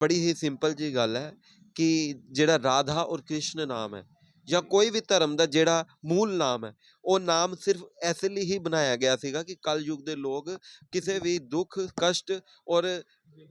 ਬੜੀ ਹੀ ਸਿੰਪਲ ਜੀ ਗੱਲ ਹੈ ਕਿ ਜਿਹੜਾ ਰਾਧਾ ਔਰ ਕ੍ਰਿਸ਼ਨ ਨਾਮ ਹੈ ਜਾਂ ਕੋਈ ਵੀ ਧਰਮ ਦਾ ਜਿਹੜਾ ਮੂਲ ਨਾਮ ਹੈ, ਉਹ ਨਾਮ ਸਿਰਫ ਐਸੇ ਲਈ ਹੀ ਬਣਾਇਆ ਗਿਆ ਸੀਗਾ ਕਿ ਕਲਯੁਗ ਦੇ ਲੋਕ ਕਿਸੇ ਵੀ ਦੁੱਖ, ਕਸ਼ਟ ਔਰ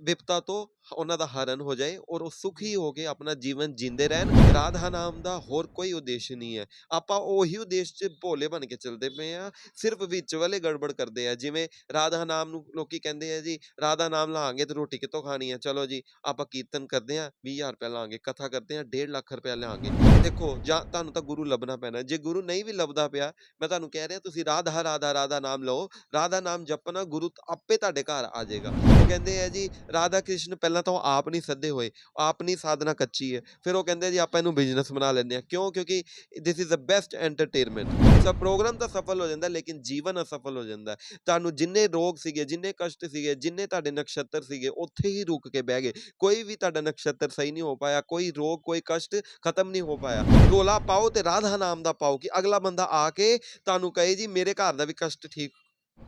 ਵਿਪਤਾ ਤੋਂ ਉਹਨਾਂ ਦਾ ਹਰਨ ਹੋ ਜਾਏ ਔਰ ਉਹ ਸੁਖੀ ਹੋ। ਕੇ ਆਪਣਾ ਜੀਵਨ ਜਿੰਦੇ ਰਹਿਣ। ਰਾਧਾ ਨਾਮ ਦਾ ਹੋਰ ਕੋਈ ਉਦੇਸ਼ ਨਹੀਂ ਹੈ। ਆਪਾਂ ਉਹੀ ਉਦੇਸ਼ 'ਚ ਭੋਲੇ ਬਣ ਕੇ ਚੱਲਦੇ ਪਏ ਆ ਸਿਰਫ ਵਿੱਚ ਵਾਲੇ ਗੜਬੜ ਕਰਦੇ ਆ ਜਿਵੇਂ ਰਾਧਾ ਨਾਮ ਨੂੰ ਲੋਕੀ ਕਹਿੰਦੇ ਆ ਜੀ ਰਾਧਾ ਨਾਮ ਲਾਂਗੇ ਤੇ ਰੋਟੀ ਕਿੱਥੋਂ ਖਾਣੀ ਹੈ ਚਲੋ ਜੀ ਆਪਾਂ ਕੀਰਤਨ ਕਰਦੇ ਆ 20000 ਰੁਪਏ ਲਾਂਗੇ ਕਥਾ ਕਰਦੇ ਆ 1.5 ਲੱਖ ਰੁਪਏ ਲਾਂਗੇ। ਦੇਖੋ ਜਾਂ ਤੁਹਾਨੂੰ ਤਾਂ ਗੁਰੂ ਲੱਭਣਾ ਪੈਣਾ। ਜੇ ਗੁਰੂ ਨਹੀਂ ਵੀ ਲੱਭਦਾ ਪਿਆ ਮੈਂ ਤੁਹਾਨੂੰ ਕਹਿ ਰਿਹਾ ਤੁਸੀਂ ਰਾਧਾ ਰਾਧਾ ਰਾਧਾ ਨਾਮ ਲਓ। ਰਾਧਾ ਨਾਮ ਜਪਣਾ ਗੁਰੂ ਆਪੇ ਤੁਹਾਡੇ ਘਰ ਆ ਜਾਏਗਾ। ਕਹਿੰਦੇ ਆ ਜੀ ਰਾਧਾ ਕ੍ਰਿਸ਼ਨ ਪਹਿਲਾਂ ਤਾਂ ਉਹ ਆਪ ਨਹੀਂ ਸੱਦੇ ਹੋਏ, ਆਪ ਨਹੀਂ ਸਾਧਨਾ ਕੱਚੀ ਹੈ। ਫਿਰ ਉਹ ਕਹਿੰਦੇ ਜੀ, ਆਪਾਂ ਇਹਨੂੰ ਬਿਜ਼ਨਸ ਬਣਾ ਲੈਂਦੇ ਆ ਕਿਉਂ? ਕਿਉਂਕਿ this is the best entertainment ਸਭ ਪ੍ਰੋਗਰਾਮ ਤਾਂ ਸਫਲ ਹੋ ਜਾਂਦਾ, ਲੇਕਿਨ ਜੀਵਨ ਅਸਫਲ ਹੋ ਜਾਂਦਾ। ਤੁਹਾਨੂੰ ਜਿੰਨੇ ਰੋਗ ਸੀਗੇ, ਜਿੰਨੇ ਕਸ਼ਟ ਸੀਗੇ, ਜਿੰਨੇ ਤੁਹਾਡੇ ਨਕਸ਼ਤਰ ਸੀਗੇ, ਉੱਥੇ ਹੀ ਰੁਕ ਕੇ ਬਹਿ ਗਏ। ਕੋਈ ਵੀ ਤੁਹਾਡਾ ਨਕਸ਼ਤਰ ਸਹੀ ਨਹੀਂ ਹੋ ਪਾਇਆ, ਕੋਈ ਰੋਗ, ਕੋਈ ਕਸ਼ਟ ਖਤਮ ਨਹੀਂ ਹੋ ਪਾਇਆ। ਰੋਲਾ ਪਾਓ ਤੇ ਰਾਧਾ ਨਾਮ ਦਾ ਪਾਓ ਕਿ ਅਗਲਾ ਬੰਦਾ ਆ ਕੇ ਤੁਹਾਨੂੰ ਕਹੇ ਜੀ, ਮੇਰੇ ਘਰ ਦਾ ਵੀ ਕਸ਼ਟ ਠੀਕ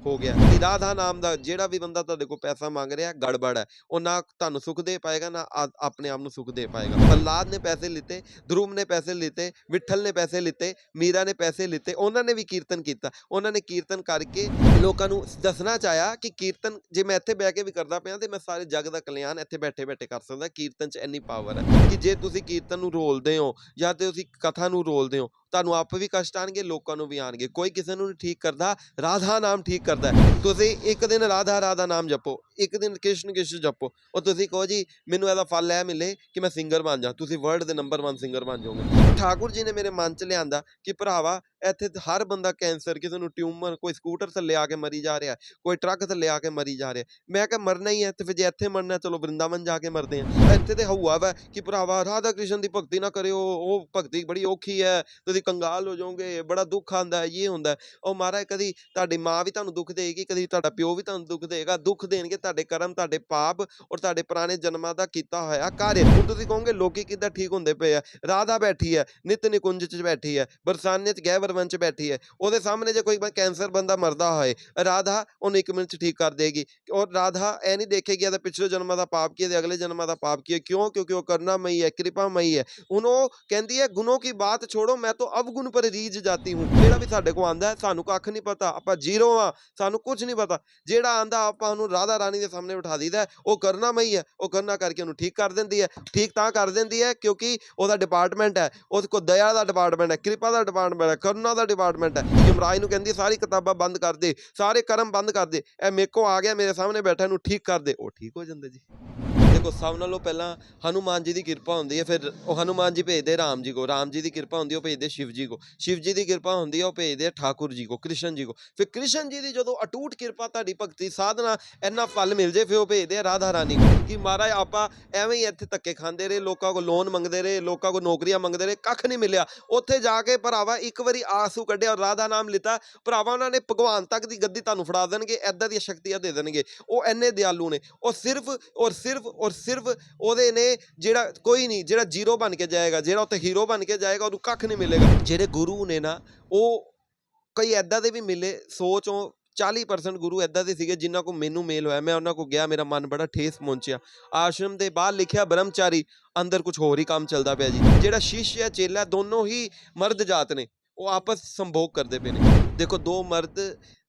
ਹੋ ਗਿਆ। ਕਿ ਰਾਧਾ ਨਾਮ ਦਾ ਜਿਹੜਾ ਵੀ ਬੰਦਾ ਤੁਹਾਡੇ ਕੋਲ ਪੈਸਾ ਮੰਗ ਰਿਹਾ, ਗੜਬੜ ਹੈ। ਉਹ ਨਾ ਤੁਹਾਨੂੰ ਸੁਖ ਦੇ ਪਾਏਗਾ, ਨਾ ਆ- ਆਪਣੇ ਆਪ ਨੂੰ ਸੁਖ ਦੇ ਪਾਏਗਾ। ਪ੍ਰਹਲਾਦ ਨੇ ਪੈਸੇ ਲਿੱਤੇ ਧਰੂਮ ਨੇ ਪੈਸੇ ਲਿੱਤੇ, ਵਿਠਲ ਨੇ ਪੈਸੇ ਲਿੱਤੇ, ਮੀਰਾ ਨੇ ਪੈਸੇ ਲਿੱਤੇ, ਉਹਨਾਂ ਨੇ ਵੀ ਕੀਰਤਨ ਕੀਤਾ। ਉਹਨਾਂ ਨੇ ਕੀਰਤਨ ਕਰਕੇ ਲੋਕਾਂ ਨੂੰ ਦੱਸਣਾ ਚਾਹਿਆ ਕਿ ਕੀਰਤਨ ਜੇ ਮੈਂ ਇੱਥੇ ਬਹਿ ਕੇ ਵੀ ਕਰਦਾ ਪਿਆ, ਤੇ ਮੈਂ ਸਾਰੇ ਜਗ ਦਾ ਕਲਿਆਣ ਇੱਥੇ ਬੈਠੇ ਬੈਠੇ ਕਰ ਸਕਦਾ। ਕੀਰਤਨ 'ਚ ਇੰਨੀ ਪਾਵਰ ਹੈ ਕਿ ਜੇ ਤੁਸੀਂ ਕੀਰਤਨ ਨੂੰ ਰੋਲਦੇ ਹੋ ਜਾਂ ਤੇ ਤੁਸੀਂ ਕਥਾ ਨੂੰ ਰੋਲਦੇ ਹੋ ਤੁਹਾਨੂੰ ਆਪ ਵੀ ਕਸ਼ਟ ਆਣਗੇ, ਲੋਕਾਂ ਨੂੰ ਵੀ ਆਣਗੇ। ਕੋਈ ਕਿਸੇ ਨੂੰ ਨਹੀਂ ਠੀਕ ਕਰਦਾ, ਰਾਧਾ ਨਾਮ ਠੀਕ ਕਰਦਾ ਤੁਸੀਂ ਇੱਕ ਦਿਨ ਰਾਧਾ ਰਾਧਾ ਨਾਮ ਜਪੋ। ਇੱਕ ਦਿਨ ਕ੍ਰਿਸ਼ਨ ਕ੍ਰਿਸ਼ਨ ਜਪੋ। ਉਹ ਤੁਸੀਂ ਕਹੋ ਜੀ, ਮੈਨੂੰ ਇਹਦਾ ਫਲ ਇਹ ਮਿਲੇ ਕਿ ਮੈਂ ਸਿੰਗਰ ਬਣ ਜਾ ਤੁਸੀਂ ਵਰਲਡ ਦੇ ਨੰਬਰ 1 ਸਿੰਗਰ ਬਣ ਜਾਓਗੇ। ਠਾਕੁਰ ਜੀ ਨੇ ਮੇਰੇ ਮਨ 'ਚ ਲਿਆਂਦਾ ਕਿ ਭਰਾਵਾ ਇੱਥੇ ਹਰ ਬੰਦਾ ਕੈਂਸਰ, ਕਿਸੇ ਨੂੰ ਟਿਊਮਰ, ਕੋਈ ਸਕੂਟਰ ਥੱਲੇ ਆ ਕੇ ਮਰੀ ਜਾ ਰਿਹਾ, ਕੋਈ ਟਰੱਕ ਥੱਲੇ ਆ ਕੇ ਮਰੀ ਜਾ ਰਿਹਾ। ਮੈਂ ਕਿਹਾ ਮਰਨਾ ਹੀ ਹੈ, ਤੇ ਫਿਰ ਜੇ ਇੱਥੇ ਮਰਨਾ, ਚਲੋ ਵਰਿੰਦਾਵਨ ਜਾ ਕੇ ਮਰਦੇ ਆ ਇੱਥੇ ਤੇ ਹਊਆ ਵਾ ਕਿ ਭਰਾਵਾ, ਰਾਧਾ ਕ੍ਰਿਸ਼ਨ ਦੀ ਭਗਤੀ ਨਾ ਕਰਿਓ, ਉਹ ਭਗਤੀ ਬੜੀ ਔਖੀ ਹੈ, ਤੁਸੀਂ ਕੰਗਾਲ ਹੋ ਜਾਓਗੇ, ਬੜਾ ਦੁੱਖ ਆਂਦਾ ਹੈ ਇਹ ਹੁੰਦਾ ਉਹ ਮਹਾਰਾਜ ਕਦੀ ਤੁਹਾਡੀ ਮਾਂ ਵੀ ਤੁਹਾਨੂੰ ਦੁੱਖ ਦੇਗੀ ਕਦੀ ਤੁਹਾਡਾ ਪਿਓ ਵੀ ਤੁਹਾਨੂੰ ਦੁੱਖ ਦੇਗਾ ਦੁੱਖ ਦੇਣਗੇ ਤੁਹਾਡੇ ਕਰਮ, ਤੁਹਾਡੇ ਪਾਪ ਔਰ ਤੁਹਾਡੇ ਪੁਰਾਣੇ ਜਨਮਾਂ ਦਾ ਕੀਤਾ ਹੋਇਆ ਕਾਰਜ। ਹੁਣ ਤੁਸੀਂ ਕਹੋਗੇ, ਲੋਕੀ ਕਿੱਦਾਂ ਠੀਕ ਹੁੰਦੇ ਪਏ ਆ? ਰਾਧਾ ਬੈਠੀ ਹੈ, ਨਿਤ ਨਿਕੁੰਜ ਚ ਬੈਠੀ ਹੈ, ਬਰਸਾਨੇ ਚ ਗਹਿਵਰਵਨ ਚ ਬੈਠੀ ਹੈ। ਉਹਦੇ ਸਾਹਮਣੇ ਜੇ ਕੋਈ ਕੈਂਸਰ ਬੰਦਾ ਮਰਦਾ ਹੋਏ, ਰਾਧਾ ਉਹਨੂੰ ਇੱਕ ਮਿੰਟ ਚ ਠੀਕ ਕਰ ਦੇਗੀ। ਔਰ ਰਾਧਾ ਇਹ ਨਹੀਂ ਦੇਖੇਗੀ ਇਹਦਾ ਪਿਛਲੇ ਜਨਮਾਂ ਦਾ ਪਾਪ ਕੀ ਹੈ ਤੇ ਅਗਲੇ ਜਨਮਾਂ ਦਾ ਪਾਪ ਕੀ ਹੈ। ਕਿਉਂ? ਕਿਉਂਕਿ ਉਹ ਕਰੁਣਾਮਈ ਹੈ, ਕਿਰਪਾਮਈ ਹੈ। ਹੁਣ ਉਹ ਕਹਿੰਦੀ ਹੈ ਗੁਨੋਂ ਕੀ ਬਾਤ ਛੋੜੋ, ਮੈਂ ਤਾਂ ਅਵਗੁਣ ਪਰ ਰੀਝ ਜਾਤੀ ਹੂੰ। ਜਿਹੜਾ ਵੀ ਸਾਡੇ ਕੋਲ ਆਂਦਾ ਸਾਨੂੰ ਕੱਖ ਨਹੀਂ ਪਤਾ। ਆਪਾਂ ਜ਼ੀਰੋ ਆ ਸਾਨੂੰ ਕੁਝ ਨਹੀਂ ਪਤਾ। ਜਿਹੜਾ ਆਂਦਾ, ਆਪਾਂ ਉਹਨੂੰ ਰਾਧਾ ਰਾਣੀ ਦੇ ਸਾਹਮਣੇ ਬਿਠਾ ਦਈਦਾ ਉਹ ਕਰਨਾਮਈ ਹੈ, ਉਹ ਕਰਨਾ ਕਰਕੇ ਉਹਨੂੰ ਠੀਕ ਕਰ ਦਿੰਦੀ ਹੈ। ਠੀਕ ਤਾਂ ਕਰ ਦਿੰਦੀ ਹੈ, ਕਿਉਂਕਿ ਉਹਦਾ ਡਿਪਾਰਟਮੈਂਟ ਹੈ। ਉਹਦੇ ਕੋਲ ਦਇਆ ਦਾ ਡਿਪਾਰਟਮੈਂਟ ਹੈ, ਕਿਰਪਾ ਦਾ ਡਿਪਾਰਟਮੈਂਟ ਹੈ ਕਰੁਣਾ ਦਾ ਡਿਪਾਰਟਮੈਂਟ ਹੈ। ਯਮਰਾਜ ਨੂੰ ਕਹਿੰਦੀ ਸਾਰੀ ਕਿਤਾਬਾਂ ਬੰਦ ਕਰ ਦੇ, ਸਾਰੇ ਕਰਮ ਬੰਦ ਕਰ ਦੇ। ਇਹ ਮੇਕੋ ਆ ਗਿਆ, ਮੇਰੇ ਸਾਹਮਣੇ ਬੈਠਾ, ਇਹਨੂੰ ਠੀਕ ਕਰ ਦੇ। ਉਹ ਠੀਕ ਹੋ ਜਾਂਦੇ ਜੀ। ਦੇਖੋ, ਸਭ ਨਾਲੋਂ ਪਹਿਲਾਂ ਹਨੂਮਾਨ ਜੀ ਦੀ ਕਿਰਪਾ ਹੁੰਦੀ ਹੈ, ਫਿਰ ਉਹ ਹਨੂਮਾਨ ਜੀ ਭੇਜਦੇ ਰਾਮ ਜੀ ਕੋ, ਰਾਮ ਜੀ ਦੀ ਕਿਰਪਾ ਹੁੰਦੀ ਉਹ ਭੇਜਦੇ ਸ਼ਿਵ ਜੀ ਕੋ। ਸ਼ਿਵ ਜੀ ਦੀ ਕਿਰਪਾ ਹੁੰਦੀ ਹੈ, ਉਹ ਭੇਜਦੇ ਆ ਠਾਕੁਰ ਜੀ ਕੋ, ਕ੍ਰਿਸ਼ਨ ਜੀ ਕੋ। ਫਿਰ ਕ੍ਰਿਸ਼ਨ ਜੀ ਦੀ ਜਦੋਂ ਅਟੂਟ ਕਿਰਪਾ ਤੁਹਾਡੀ ਭਗਤੀ ਸਾਧਨਾ, ਇੰਨਾ ਫਲ ਮਿਲ ਜੇ, ਫਿਰ ਉਹ ਭੇਜਦੇ ਆ ਰਾਧਾ ਰਾਣੀ ਕੋ। ਕਿ ਮਹਾਰਾਜ, ਆਪਾਂ ਐਵੇਂ ਹੀ ਇੱਥੇ ਧੱਕੇ ਖਾਂਦੇ ਰਹੇ, ਲੋਕਾਂ ਕੋ ਲੋਨ ਮੰਗਦੇ ਰਹੇ, ਲੋਕਾਂ ਕੋ ਨੌਕਰੀਆਂ ਮੰਗਦੇ ਰਹੇ, ਕੱਖ ਨਹੀਂ ਮਿਲਿਆ। ਉੱਥੇ ਜਾ ਕੇ ਭਰਾਵਾ ਇੱਕ ਵਾਰੀ ਆਸੂ ਕੱਢਿਆ ਔਰ ਰਾਧਾ ਨਾਮ ਲਿੱਤਾ। ਭਰਾਵਾ, ਉਹਨਾਂ ਨੇ ਭਗਵਾਨ ਤੱਕ ਦੀ ਗੱਦੀ ਤੁਹਾਨੂੰ ਫੜਾ ਦੇਣਗੇ ਐਦਾਂ ਦੀਆਂ ਸ਼ਕਤੀਆਂ ਦੇ ਦੇਣਗੇ। ਉਹ ਐਨੇ ਦਿਆਲੂ ਨੇ। ਉਹ ਸਿਰਫ, ਔਰ ਸਿਰਫ, ਔਰ ਸਿਰਫ ਉਹਦੇ ਨੇ ਜਿਹੜਾ ਕੋਈ ਨਹੀਂ, ਜਿਹੜਾ ਜ਼ੀਰੋ ਬਣ ਕੇ ਜਾਏਗਾ, ਜਿਹੜਾ ਉੱਥੇ ਹੀਰੋ ਬਣ ਕੇ ਜਾਏਗਾ, ਉਹਨੂੰ ਕੱਖ ਨਹੀਂ ਮਿਲੇਗਾ। ਜਿਹੜੇ ਗੁਰੂ ਨੇ ਨਾ, ਉਹ ਕਈ ਐਦਾਂ ਦੇ ਵੀ ਮਿਲੇ, ਸੋਚੋਂ 40% ਗੁਰੂ ਐਦਾਂ ਦੇ ਸੀਗੇ ਜਿਨ੍ਹਾਂ ਕੋ ਮੈਨੂੰ ਮੇਲ ਹੋਇਆ, ਮੈਂ ਉਹਨਾਂ ਕੋ ਗਿਆ, ਮੇਰਾ ਮਨ ਬੜਾ ਠੇਸ ਪਹੁੰਚਿਆ। ਆਸ਼ਰਮ ਦੇ ਬਾਹਰ ਲਿਖਿਆ, ਬ੍ਰਹਮਚਾਰੀ, ਅੰਦਰ ਕੁਝ ਹੋਰ ਹੀ ਕੰਮ ਚੱਲਦਾ ਪਿਆ ਜੀ। ਜਿਹੜਾ ਸ਼ਿਸ਼ ਹੈ, ਚੇਲਾ, ਦੋਨੋਂ ਹੀ ਮਰਦ ਜਾਤ ਨੇ, ਉਹ ਆਪਸ ਸੰਭੋਗ ਕਰਦੇ ਪਏ ਨੇ। ਦੇਖੋ, ਦੋ ਮਰਦ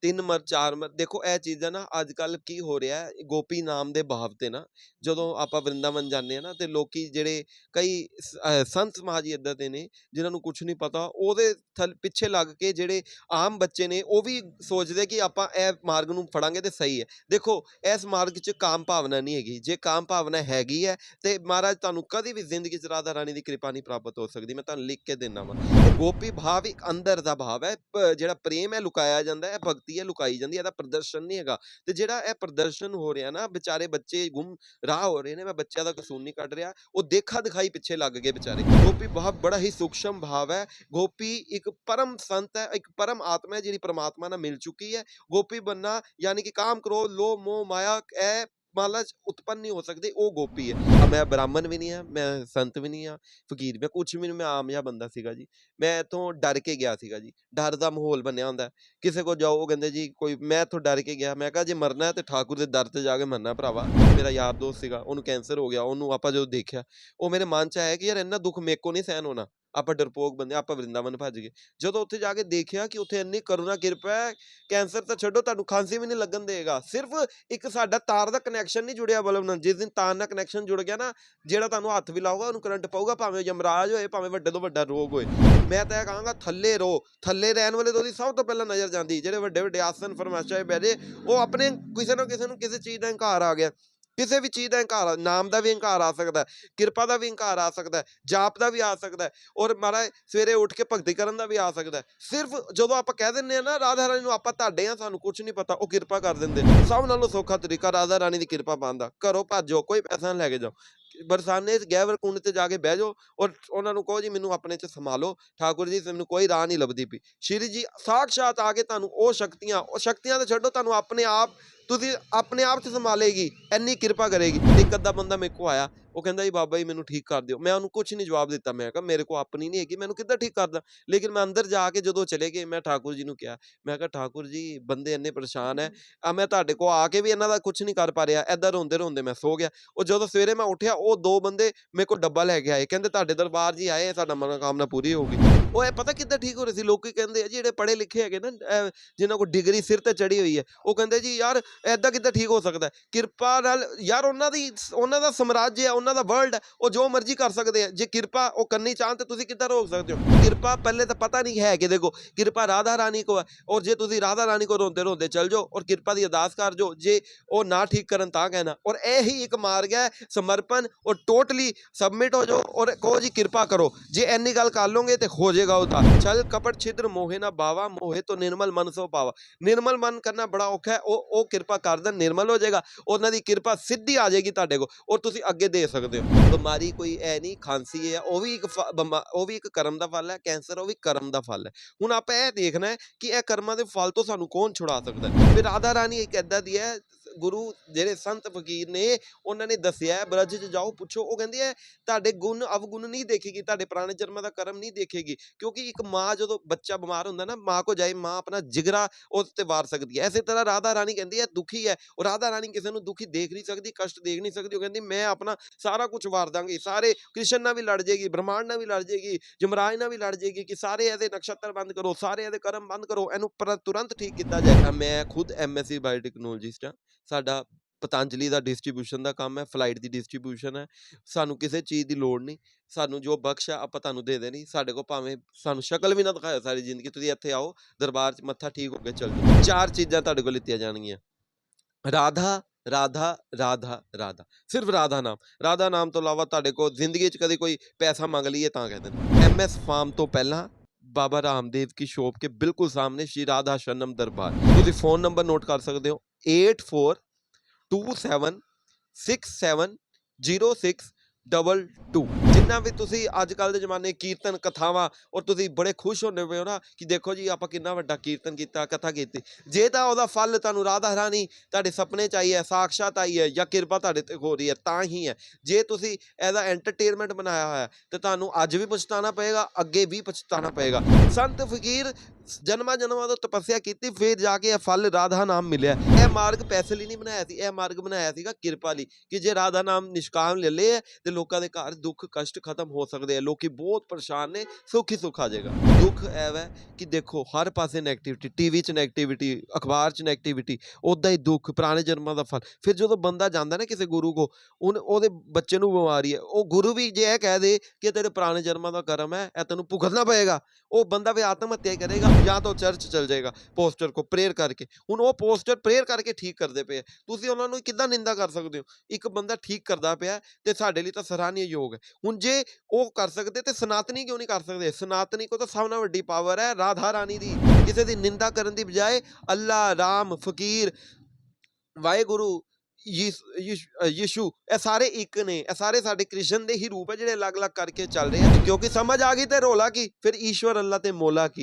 ਤਿੰਨ ਮਰ, ਚਾਰ ਮਰ, ਦੇਖੋ ਇਹ ਚੀਜ਼ਾਂ ਨਾ ਅੱਜ ਕੱਲ ਕੀ ਹੋ ਰਿਹਾ ਗੋਪੀ ਨਾਮ ਦੇ ਭਾਵ ਤੇ ਨਾ, ਜਦੋਂ ਆਪਾਂ ਵਰਿੰਦਾਵਨ ਜਾਂਦੇ ਆ ਨਾ ਤੇ ਲੋਕੀ ਜਿਹੜੇ ਕਈ ਸ- ਸੰਤ ਸਮਾਜ ਹੀ ਇਦਾਂ ਦੇ ਨੇ, ਜਿਨ੍ਹਾਂ ਨੂੰ ਕੁਝ ਨਹੀਂ ਪਤਾ, ਉਹਦੇ ਥਲ, ਪਿੱਛੇ ਲੱਗ ਕੇ ਜਿਹੜੇ ਆਮ ਬੱਚੇ ਨੇ, ਉਹ ਵੀ ਸੋਚਦੇ ਕਿ ਆਪਾਂ ਇਹ ਮਾਰਗ ਨੂੰ ਫੜਾਂਗੇ ਤੇ ਸਹੀ ਹੈ। ਦੇਖੋ, ਇਸ ਮਾਰਗ 'ਚ ਕਾਮ ਭਾਵਨਾ ਨਹੀਂ ਹੈਗੀ, ਜੇ ਕਾਮ ਭਾਵਨਾ ਹੈਗੀ ਹੈ ਤੇ ਮਹਾਰਾਜ ਤੁਹਾਨੂੰ ਕਦੀ ਵੀ ਜ਼ਿੰਦਗੀ 'ਚ ਰਾਧਾ ਰਾਣੀ ਦੀ ਕਿਰਪਾ ਨਹੀਂ ਪ੍ਰਾਪਤ ਹੋ ਸਕਦੀ, ਮੈਂ ਤੁਹਾਨੂੰ ਲਿਖ ਕੇ ਦਿੰਦਾ ਵਾਂ। ਗੋਪੀ ਭਾਵ ਇੱਕ ਅੰਦਰ ਦਾ ਭਾਵ ਹੈ ਜਿਹੜਾ ਪ੍ਰੇਮ ਹੈ ਲੁਕਾਇਆ ਜਾਂਦਾ ਹੈ, ਭਗਤੀ ਹੈ ਲੁਕਾਈ ਜਾਂਦੀ ਹੈ ਇਹਦਾ ਪ੍ਰਦਰਸ਼ਨ ਨਹੀਂ ਹੈਗਾ। ਤੇ ਜਿਹੜਾ ਇਹ ਪ੍ਰਦਰਸ਼ਨ ਹੋ ਰਿਹਾ ਨਾ, ਵਿਚਾਰੇ ਬੱਚੇ ਗੁੰਮ, ਰਾਹ ਹੋ ਰਹੇ ਨੇ, ਮੈਂ ਬੱਚਿਆਂ ਦਾ ਕਸੂਰ ਨਹੀਂ ਕੱਢ ਰਿਹਾ। ਉਹ ਦੇਖਾ ਦਿਖਾਈ ਪਿੱਛੇ ਲੱਗ ਗਏ ਵਿਚਾਰੇ। ਗੋਪੀ ਭਾਵ ਬੜਾ ਹੀ ਸੂਖਸ਼ਮ ਭਾਵ ਹੈ। ਗੋਪੀ ਇੱਕ ਪਰਮ ਸੰਤ ਹੈ, ਇੱਕ ਪਰਮ ਆਤਮਾ ਹੈ, ਜਿਹੜੀ ਪ੍ਰਮਾਤਮਾ ਨਾਲ ਮਿਲ ਚੁੱਕੀ ਹੈ। ਗੋਪੀ ਬੰਨਾ, ਯਾਨੀ ਕਿ ਕਾਮ ਕਰੋ ਲੋ ਮੋਹ, ਮਾਇਆ, ਇਹ ਮਾਲਾ ਉਤਪੰਨ ਨਹੀਂ ਹੋ ਸਕਦੇ, ਉਹ ਗੋਪੀ ਹੈ। ਮੈਂ ਬ੍ਰਾਹਮਣ ਵੀ ਨਹੀਂ ਹਾਂ, ਮੈਂ ਸੰਤ ਵੀ ਨਹੀਂ ਹਾਂ, ਫਕੀਰ ਵੀ ਕੁਝ ਵੀ ਨਹੀਂ, ਮੈਂ ਆਮ ਜਿਹਾ ਬੰਦਾ ਸੀਗਾ ਜੀ। ਮੈਂ ਇੱਥੋਂ ਡਰ ਕੇ ਗਿਆ ਸੀਗਾ ਜੀ। ਡਰ ਦਾ ਮਾਹੌਲ ਬਣਿਆ ਹੁੰਦਾ। ਕਿਸੇ ਕੋ ਜਾਓ, ਉਹ ਕਹਿੰਦੇ ਜੀ, ਕੋਈ ਮੈਂ ਇੱਥੋਂ ਡਰ ਕੇ ਗਿਆ, ਮੈਂ ਕਿਹਾ ਜੇ ਮਰਨਾ ਹੈ ਤੇ ਠਾਕੁਰ ਦੇ ਦਰ ਤੇ ਜਾ ਕੇ ਮਰਨਾ ਭਰਾਵਾ। ਮੇਰਾ ਯਾਰ ਦੋਸਤ ਸੀਗਾ, ਉਹਨੂੰ ਕੈਂਸਰ ਹੋ ਗਿਆ, ਉਹਨੂੰ ਆਪਾਂ ਜਦੋਂ ਦੇਖਿਆ, ਉਹ ਮੇਰੇ ਮਨ 'ਚ ਆਇਆ ਕਿ ਯਾਰ ਇੰਨਾ ਦੁੱਖ ਮੇਰੇ ਕੋ ਨਹੀਂ ਸਹਿਨ ਹੋਣਾ। ਆਪਾਂ ਡਰਪੋਕ ਬੰਦੇ ਆਪਾਂ ਵਰਿੰਦਾਵਨ ਭੱਜ ਗਏ। ਜਦੋਂ ਉੱਥੇ ਜਾ ਕੇ ਦੇਖਿਆ ਕਿ ਉੱਥੇ ਇੰਨੀ ਕਰੁਣਾ ਕਿਰਪਾ ਹੈ, ਕੈਂਸਰ ਤਾਂ ਛੱਡੋ, ਤੁਹਾਨੂੰ ਖਾਂਸੀ ਵੀ ਨਹੀਂ ਲੱਗਣ ਦੇਗਾ। ਸਿਰਫ ਇੱਕ ਸਾਡਾ ਤਾਰ ਦਾ ਕਨੈਕਸ਼ਨ ਨਹੀਂ ਜੁੜਿਆ ਬਲਬ ਨਾਲ। ਜਿਸ ਦਿਨ ਤਾਰ ਨਾਲ ਕਨੈਕਸ਼ਨ ਜੁੜ ਗਿਆ ਨਾ, ਜਿਹੜਾ ਤੁਹਾਨੂੰ ਹੱਥ ਵੀ ਲਾਊਗਾ, ਉਹਨੂੰ ਕਰੰਟ ਪਾਊਗਾ, ਭਾਵੇਂ ਯਮਰਾਜ ਹੋਏ, ਭਾਵੇਂ ਵੱਡੇ ਤੋਂ ਵੱਡਾ ਰੋਗ ਹੋਏ। ਮੈਂ ਤਾਂ ਇਹ ਕਹਾਂਗਾ, ਥੱਲੇ ਰੋ। ਥੱਲੇ ਰਹਿਣ ਵਾਲੇ ਤੋਂ ਦੀ ਸਭ ਤੋਂ ਪਹਿਲਾਂ ਨਜ਼ਰ ਜਾਂਦੀ। ਜਿਹੜੇ ਵੱਡੇ ਵੱਡੇ ਆਸਨ ਫਰਮਾਸ਼ਾ ਬੈਠੇ ਉਹ ਆਪਣੇ ਕਿਸੇ ਨਾ ਕਿਸੇ ਨੂੰ ਕਿਸੇ ਚੀਜ਼ ਦਾ ਹੰਕਾਰ ਆ ਗਿਆ। ਕਿਸੇ ਵੀ ਚੀਜ਼ ਦਾ ਹੰਕਾਰ ਨਾਮ ਦਾ ਵੀ ਹੰਕਾਰ ਆ ਸਕਦਾ ਕਿਰਪਾ ਦਾ ਵੀ ਹੰਕਾਰ ਆ ਸਕਦਾ ਜਾਪ ਦਾ ਵੀ ਆ ਸਕਦਾ ਔਰ ਮਹਾਰਾਜ ਸਵੇਰੇ ਉੱਠ ਕੇ ਭਗਤੀ ਕਰਨ ਦਾ ਵੀ ਆ ਸਕਦਾ ਸਿਰਫ ਜਦੋਂ ਆਪਾਂ ਕਹਿ ਦਿੰਨੇ ਆ ਨਾ ਰਾਧਾ ਰਾਣੀ ਨੂੰ ਆਪਾਂ ਤੁਹਾਡੇ ਆ ਸਾਨੂੰ ਕੁਝ ਨਹੀਂ ਪਤਾ, ਉਹ ਕਿਰਪਾ ਕਰ ਦਿੰਦੇ ਸਭ ਨਾਲੋਂ ਸੌਖਾ ਤਰੀਕਾ ਰਾਧਾ ਰਾਣੀ ਦੀ ਕਿਰਪਾ ਪਾਉਣ ਦਾ, ਘਰੋਂ ਭੱਜੋ, ਕੋਈ ਪੈਸਾ ਨਾ ਲੈ ਕੇ ਜਾਓ। ਬਰਸਾਨੇ ਗੈਵਰ ਕੁੰਡ ਤੇ ਜਾ ਕੇ ਬਹਿ ਜਾਓ, ਔਰ ਉਹਨਾਂ ਨੂੰ ਕਹੋ ਜੀ ਮੈਨੂੰ ਆਪਣੇ ਚ ਸੰਭਾਲੋ, ਠਾਕੁਰ ਜੀ, ਮੈਨੂੰ ਕੋਈ ਰਾਹ ਨਹੀਂ ਲੱਭਦੀ ਪਈ। ਸ਼੍ਰੀ ਜੀ ਸਾਖਸ਼ਾਤ ਆ ਕੇ ਤੁਹਾਨੂੰ ਉਹ ਸ਼ਕਤੀਆਂ ਉਹ ਸ਼ਕਤੀਆਂ ਤਾਂ ਛੱਡੋ, ਤੁਹਾਨੂੰ ਆਪਣੇ ਆਪ ਤੁਸੀਂ ਆਪਣੇ ਆਪ ਚ ਸੰਭਾਲੇਗੀ, ਇੰਨੀ ਕਿਰਪਾ ਕਰੇਗੀ। ਇੱਕ ਅੱਧਾ ਬੰਦਾ ਮੇਰੇ ਕੋ ਆਇਆ, ਉਹ ਕਹਿੰਦਾ ਜੀ, ਬਾਬਾ ਜੀ, ਮੈਨੂੰ ਠੀਕ ਕਰ ਦਿਓ। ਮੈਂ ਉਹਨੂੰ ਕੁਝ ਨਹੀਂ ਜਵਾਬ ਦਿੱਤਾ। ਮੈਂ ਕਿਹਾ, ਮੇਰੇ ਕੋ ਆਪਣੀ ਨਹੀਂ ਹੈਗੀ, ਮੈਨੂੰ ਕਿੱਦਾਂ ਠੀਕ ਕਰਦਾ? ਲੇਕਿਨ ਮੈਂ ਅੰਦਰ ਜਾ ਕੇ ਜਦੋਂ ਚਲੇ ਗਏ, ਮੈਂ ਠਾਕੁਰ ਜੀ ਨੂੰ ਕਿਹਾ, ਮੈਂ ਕਿਹਾ, ਠਾਕੁਰ ਜੀ, ਬੰਦੇ ਇੰਨੇ ਪਰੇਸ਼ਾਨ ਹੈ ਆ ਮੈਂ ਤੁਹਾਡੇ ਕੋ ਆ ਕੇ ਵੀ ਇਹਨਾਂ ਦਾ ਕੁਝ ਨਹੀਂ ਕਰ ਪਾ ਰਿਹਾ। ਐਦਾਂ ਰੋਂਦੇ ਰੋਂਦੇ ਮੈਂ ਸੋ ਗਿਆ। ਉਹ ਜਦੋਂ ਸਵੇਰੇ ਮੈਂ ਉੱਠਿਆ, ਉਹ ਦੋ ਬੰਦੇ ਮੇਰੇ ਕੋਲ ਡੱਬਾ ਲੈ ਕੇ ਆਏ। ਕਹਿੰਦੇ, ਤੁਹਾਡੇ ਦਰਬਾਰ ਜੀ ਆਏ ਸਾਡਾ ਮਨੋਕਾਮਨਾ ਪੂਰੀ ਹੋ ਗਈ। ਉਹ ਇਹ ਪਤਾ ਕਿੱਦਾਂ ਠੀਕ ਹੋ ਰਹੀ ਸੀ? ਲੋਕੀ ਕਹਿੰਦੇ ਆ ਜੀ, ਜਿਹੜੇ ਪੜ੍ਹੇ ਲਿਖੇ ਹੈਗੇ ਨਾ, ਅਹ, ਜਿਨ੍ਹਾਂ ਕੋਲ ਡਿਗਰੀ ਸਿਰ ਤੇ ਚੜੀ ਹੋਈ ਹੈ, ਉਹ ਕਹਿੰਦੇ ਜੀ, ਯਾਰ ਐਦਾਂ ਕਿੱਦਾਂ ਠੀਕ ਹੋ ਸਕਦਾ ਕਿਰਪਾ ਨਾਲ, ਯਾਰ, ਉਹਨਾਂ ਦੀ, ਉਹਨਾਂ ਦਾ ਸਮਰਾਜ ਹੈ, ਉਹਨਾਂ ਦਾ ਵਰਲਡ ਹੈ, ਉਹ ਜੋ ਮਰਜ਼ੀ ਕਰ ਸਕਦੇ ਆ ਜੇ ਕਿਰਪਾ ਉਹ ਕਰਨੀ ਚਾਹਣ ਤੇ ਤੁਸੀਂ ਕਿੱਦਾਂ ਰੋਕ ਸਕਦੇ ਹੋ? ਕਿਰਪਾ ਪਹਿਲੇ ਤਾਂ ਪਤਾ ਨਹੀਂ ਹੈ ਕਿਹਦੇ ਕੋ ਕਿਰਪਾ ਰਾਧਾ ਰਾਣੀ ਕੋ ਹੈ, ਔਰ ਜੇ ਤੁਸੀਂ ਰਾਧਾ ਰਾਣੀ ਕੋ ਰੋਂਦੇ ਰੋਂਦੇ ਚੱਲ ਜਾਓ, ਔਰ ਕਿਰਪਾ ਦੀ ਅਰਦਾਸ ਕਰ ਜੋ ਜੇ ਉਹ ਨਾ ਠੀਕ ਕਰਨ ਤਾਂ ਕਹਿਣਾ। ਔਰ ਇਹ ਹੀ ਇੱਕ ਮਾਰਗ ਹੈ, ਸਮਰਪਣ ਔਰ ਟੋਟਲੀ ਸਬਮਿਟ ਹੋ ਜਾਓ, ਔਰ ਕਹੋ ਜੀ, ਕਿਰਪਾ ਕਰੋ। ਜੇ ਇੰਨੀ ਗੱਲ ਕਰ ਲੋਗੇ ਤੇ ਹੋ ਜਾਏਗਾ ਉਹਦਾ ਚਲ ਕਪਟ ਛਿਦਰ ਮੋਹੇ ਨਾ ਬਾਵਾ ਮੋਹੇ ਤੋਂ ਨਿਰਮਲ ਮਨ ਸੋ ਪਾਵਾ ਨਿਰਮਲ ਮਨ ਕਰਨਾ ਬੜਾ ਔਖਾ ਹੈ ਉਹ ਉਹ ਕਿਰਪਾ ਕਰ ਦੇਣ ਨਿਰਮਲ ਹੋ ਜਾਏਗਾ ਉਹਨਾਂ ਦੀ ਕਿਰਪਾ ਸਿੱਧੀ ਆ ਜਾਏਗੀ ਤੁਹਾਡੇ ਕੋਲ ਔਰ ਤੁਸੀਂ ਅੱਗੇ ਦੇ ਸਕਦੇ ਹੋ ਬਿਮਾਰੀ ਕੋਈ ਐ ਨਹੀਂ ਖਾਂਸੀ ਹੈ ਉਹ ਵੀ ਇੱਕ ਉਹ ਵੀ ਇੱਕ ਕਰਮ ਦਾ ਫਲ ਹੈ ਕੈਂਸਰ ਉਹ ਵੀ ਕਰਮ ਦਾ ਫਲ ਹੈ ਹੁਣ ਆਪਾਂ ਇਹ ਦੇਖਣਾ ਹੈ ਕਿ ਇਹ ਕਰਮਾਂ ਦੇ ਫਲ ਤੋਂ ਸਾਨੂੰ ਕੌਣ ਛੁਡਾ ਸਕਦਾ ਹੈ ਫਿਰ ਰਾਧਾ ਰਾਣੀ ਇੱਕ ਐਦਾਂ ਦੀ ਹੈ ਗੁਰੂ ਜਿਹੜੇ ਸੰਤ ਫਕੀਰ ਨੇ, ਉਹਨਾਂ ਨੇ ਦੱਸਿਆ ਬ੍ਰਜ 'ਚ ਜਾਓ, ਪੁੱਛੋ, ਉਹ ਕਹਿੰਦੇ ਆ ਤੁਹਾਡੇ ਗੁਣ ਅਵਗੁਣ ਨਹੀਂ ਦੇਖੇਗੀ, ਤੁਹਾਡੇ ਪੁਰਾਣੇ ਜਨਮਾਂ ਦਾ ਕਰਮ ਨਹੀਂ ਦੇਖੇਗੀ, ਕਿਉਂਕਿ ਇੱਕ ਮਾਂ ਜਦੋਂ ਬੱਚਾ ਬਿਮਾਰ ਹੁੰਦਾ ਨਾ, ਮਾਂ ਕੋ ਜਾਏ, ਮਾਂ ਆਪਣਾ ਜਿਗਰਾ ਉਸ ਤੇ ਵਾਰ ਸਕਦੀ ਹੈ। ਐਸੇ ਤਰ੍ਹਾਂ ਰਾਧਾ ਰਾਣੀ ਕਹਿੰਦੀ ਹੈ, ਦੁਖੀ ਹੈ। ਉਹ ਰਾਧਾ ਰਾਣੀ ਕਿਸੇ ਨੂੰ ਦੁਖੀ ਦੇਖ ਨਹੀਂ ਸਕਦੀ, ਕਸ਼ਟ ਦੇਖ ਨਹੀਂ ਸਕਦੀ, ਉਹ ਕਹਿੰਦੀ, ਮੈਂ ਆਪਣਾ ਸਾਰਾ ਕੁਝ ਵਾਰ ਦਾਂਗੀ, ਸਾਰੇ ਕ੍ਰਿਸ਼ਨ ਨਾਲ ਵੀ ਲੜ ਜਾਏਗੀ ਬ੍ਰਹਮਾਂਡ ਨਾਲ ਵੀ ਲੜ ਜਾਏਗੀ ਜਮਰਾਜ ਨਾਲ ਵੀ ਲੜ ਜਾਏਗੀ ਕਿ ਸਾਰੇ ਇਹਦੇ ਨਕਸ਼ਤਰ ਬੰਦ ਕਰੋ, ਸਾਰੇ ਇਹਦੇ ਕਰਮ ਬੰਦ ਕਰੋ, ਇਹਨੂੰ ਤੁਰੰਤ ਠੀਕ ਕੀਤਾ ਜਾਏਗਾ। ਮੈਂ ਖੁਦ ਐਮਐਸਸੀ ਬਾਇਓਟੈਕਨੋਲੋਜਿਸਟ ਹਾਂ ਸਾਡਾ ਪਤੰਜਲੀ ਦਾ ਡਿਸਟ੍ਰੀਬਿਊਸ਼ਨ ਦਾ ਕੰਮ ਹੈ ਫਲਾਈਟ ਦੀ ਡਿਸਟ੍ਰੀਬਿਊਸ਼ਨ ਹੈ। ਸਾਨੂੰ ਕਿਸੇ ਚੀਜ਼ ਦੀ ਲੋੜ ਨਹੀਂ। ਸਾਨੂੰ ਜੋ ਬਖਸ਼ ਆ, ਆਪਾਂ ਤੁਹਾਨੂੰ ਦੇ ਦੇਣੀ। ਸਾਡੇ ਕੋਲ ਭਾਵੇਂ ਸਾਨੂੰ ਸ਼ਕਲ ਵੀ ਨਾ ਦਿਖਾਇਆ ਸਾਰੀ ਜ਼ਿੰਦਗੀ। ਤੁਸੀਂ ਇੱਥੇ ਆਓ, ਦਰਬਾਰ 'ਚ ਮੱਥਾ ਠੀਕ ਹੋ ਕੇ ਚੱਲ ਜਾਓ। ਚਾਰ ਚੀਜ਼ਾਂ ਤੁਹਾਡੇ ਕੋਲ ਲਿੱਤੀਆਂ ਜਾਣਗੀਆਂ। ਰਾਧਾ ਰਾਧਾ ਰਾਧਾ ਰਾਧਾ। ਸਿਰਫ ਰਾਧਾ ਨਾਮ। ਰਾਧਾ ਨਾਮ ਤੋਂ ਇਲਾਵਾ ਤੁਹਾਡੇ ਕੋਲ ਜ਼ਿੰਦਗੀ 'ਚ ਕਦੇ ਕੋਈ ਪੈਸਾ ਮੰਗ ਲਈਏ ਤਾਂ ਕਹਿੰਦੇ ਨੇ ਐਮਐਸ ਫਾਰਮ ਤੋਂ ਪਹਿਲਾਂ ਬਾਬਾ ਰਾਮਦੇਵ ਕੀ ਸ਼ੋਪ ਕੇ ਬਿਲਕੁਲ ਸਾਹਮਣੇ ਸ਼੍ਰੀ ਰਾਧਾ ਸ਼ਰਨਮ ਦਰਬਾਰ। ਤੁਸੀਂ ਫੋਨ ਨੰਬਰ ਨੋਟ ਕਰ ਸਕਦੇ ਹੋ। ਡਬਲ 8427670622 ਜਿੰਨਾ ਵੀ ਤੁਸੀਂ ਅੱਜ ਕੱਲ ਦੇ ਜ਼ਮਾਨੇ ਕੀਰਤਨ ਕਥਾਵਾਂ ਔਰ ਤੁਸੀਂ ਬੜੇ ਖੁਸ਼ ਹੁੰਦੇ ਪਏ ਹੋ ਨਾ ਕਿ ਦੇਖੋ ਜੀ ਆਪਾਂ ਕਿੰਨਾ ਵੱਡਾ ਕੀਰਤਨ ਕੀਤਾ ਕਥਾ ਕੀਤੀ। ਜੇ ਤਾਂ ਉਹਦਾ ਫਲ ਤੁਹਾਨੂੰ ਰਾਧਾ ਰਾਣੀ ਤੁਹਾਡੇ ਸੁਪਨੇ ਚ ਆਈ ਹੈ ਸਾਖਸ਼ਾਤ ਆਈ ਹੈ ਜਾਂ ਕਿਰਪਾ ਤੁਹਾਡੇ ਤੇ ਹੋ ਰਹੀ ਹੈ ਤਾਂ ਹੀ ਹੈ। ਜੇ ਤੁਸੀਂ ਐਦਾ ਐਂਟਰਟੇਨਮੈਂਟ ਬਣਾਇਆ ਹੋਇਆ ਹੈ, ਤੇ ਤੁਹਾਨੂੰ ਅੱਜ ਵੀ ਪਛਤਾਣਾ ਪਏਗਾ ਅੱਗੇ ਵੀ ਪਛਤਾਣਾ ਪਏਗਾ। ਸੰਤ ਫਕੀਰ ਜਨਮਾਂ ਜਨਮਾਂ ਤੋਂ ਤਪੱਸਿਆ ਕੀਤੀ, ਫਿਰ ਜਾ ਕੇ ਇਹ ਫਲ ਰਾਧਾ ਨਾਮ ਮਿਲਿਆ। ਇਹ ਮਾਰਗ ਪੈਸੇ ਲਈ ਨਹੀਂ ਬਣਾਇਆ ਸੀ, ਇਹ ਮਾਰਗ ਬਣਾਇਆ ਸੀਗਾ ਕਿਰਪਾ ਲਈ ਕਿ ਜੇ ਰਾਧਾ ਨਾਮ ਨਿਸ਼ਕਾਮ ਲੈ ਲਏ ਤੇ ਲੋਕਾਂ ਦੇ ਘਰ ਦੁੱਖ, ਕਸ਼ਟ ਖਤਮ ਹੋ ਸਕਦੇ ਆ। ਲੋਕੀ ਬਹੁਤ ਪਰੇਸ਼ਾਨ ਨੇ, ਸੁੱਖ ਹੀ ਸੁੱਖ ਆ ਜਾਏਗਾ। ਦੁੱਖ ਐ ਵੈ ਕਿ ਦੇਖੋ, ਹਰ ਪਾਸੇ ਨੈਗੇਟਿਵਿਟੀ ਟੀਵੀ 'ਚ ਨੈਗੇਟਿਵਿਟੀ ਅਖਬਾਰ 'ਚ ਨੈਗੇਟਿਵਿਟੀ ਉਦਾਂ ਹੀ ਦੁੱਖ, ਪੁਰਾਣੇ ਜਨਮਾਂ ਦਾ ਫਲ। ਫਿਰ ਜਦੋਂ ਬੰਦਾ ਜਾਂਦਾ ਨਾ ਕਿਸੇ ਗੁਰੂ ਕੋ ਉਹਨ, ਉਹਦੇ ਬੱਚੇ ਨੂੰ ਬਿਮਾਰੀ ਹੈ, ਉਹ ਗੁਰੂ ਵੀ ਜੇ ਇਹ ਕਹਿ ਦੇ ਕਿ ਤੇਰੇ ਪੁਰਾਣੇ ਜਨਮਾਂ ਦਾ ਕਰਮ ਹੈ, ਇਹ ਤੈਨੂੰ ਭੁਗਤਣਾ ਪਏਗਾ। ਉਹ ਬੰਦਾ ਵੀ ਆਤਮ ਹੱਤਿਆ ਕਰੇਗਾ। ਜਾਂ ਤਾਂ ਉਹ ਚਰਚ ਚਲ ਜਾਏਗਾ ਪੋਸਟਰ ਕੋ ਪ੍ਰੇਅਰ ਕਰਕੇ। ਹੁਣ ਉਹ ਪੋਸਟਰ ਪ੍ਰੇਅਰ ਕਰਕੇ ਠੀਕ ਕਰਦੇ ਪਏ ਆ। ਤੁਸੀਂ ਉਹਨਾਂ ਨੂੰ ਕਿੱਦਾਂ ਨਿੰਦਾ ਕਰ ਸਕਦੇ ਹੋ? ਇੱਕ ਬੰਦਾ ਠੀਕ ਕਰਦਾ ਪਿਆ ਤੇ ਸਾਡੇ ਲਈ ਤਾਂ ਸਰਾਹਨੀय ਯੋਗ ਹੈ। ਹੁਣ ਜੇ ਉਹ ਕਰ ਸਕਦੇ ਤੇ ਸਨਾਤਨੀ ਕਿਉਂ ਨਹੀਂ ਕਰ ਸਕਦੇ? ਸਨਾਤਨੀ ਕੋ ਤਾਂ ਸਭ ਨਾਲ ਵੱਡੀ ਪਾਵਰ ਹੈ ਰਾਧਾ ਰਾਣੀ ਦੀ। ਕਿਸੇ ਦੀ ਨਿੰਦਾ ਕਰਨ ਦੀ ਬਜਾਏ ਅੱਲਾ ਰਾਮ, ਫਕੀਰ, ਵਾਹਿਗੁਰੂ, ਯਿਸ- ਯਿਸ਼- ਯਿਸ਼ੂ, ਇਹ ਸਾਰੇ ਇੱਕ ਨੇ। ਇਹ ਸਾਰੇ ਸਾਡੇ ਕ੍ਰਿਸ਼ਨ ਦੇ ਹੀ ਰੂਪ ਹੈ ਜਿਹੜੇ ਅਲੱਗ-ਅਲੱਗ ਕਰਕੇ ਚੱਲ ਰਹੇ ਆ। ਕਿਉਂਕਿ ਸਮਝ ਆ ਗਈ ਤੇ ਰੋਲਾ ਕੀ? ਫਿਰ ਈਸ਼ਵਰ ਅੱਲਾ ਤੇ ਮੋਲਾ ਕੀ?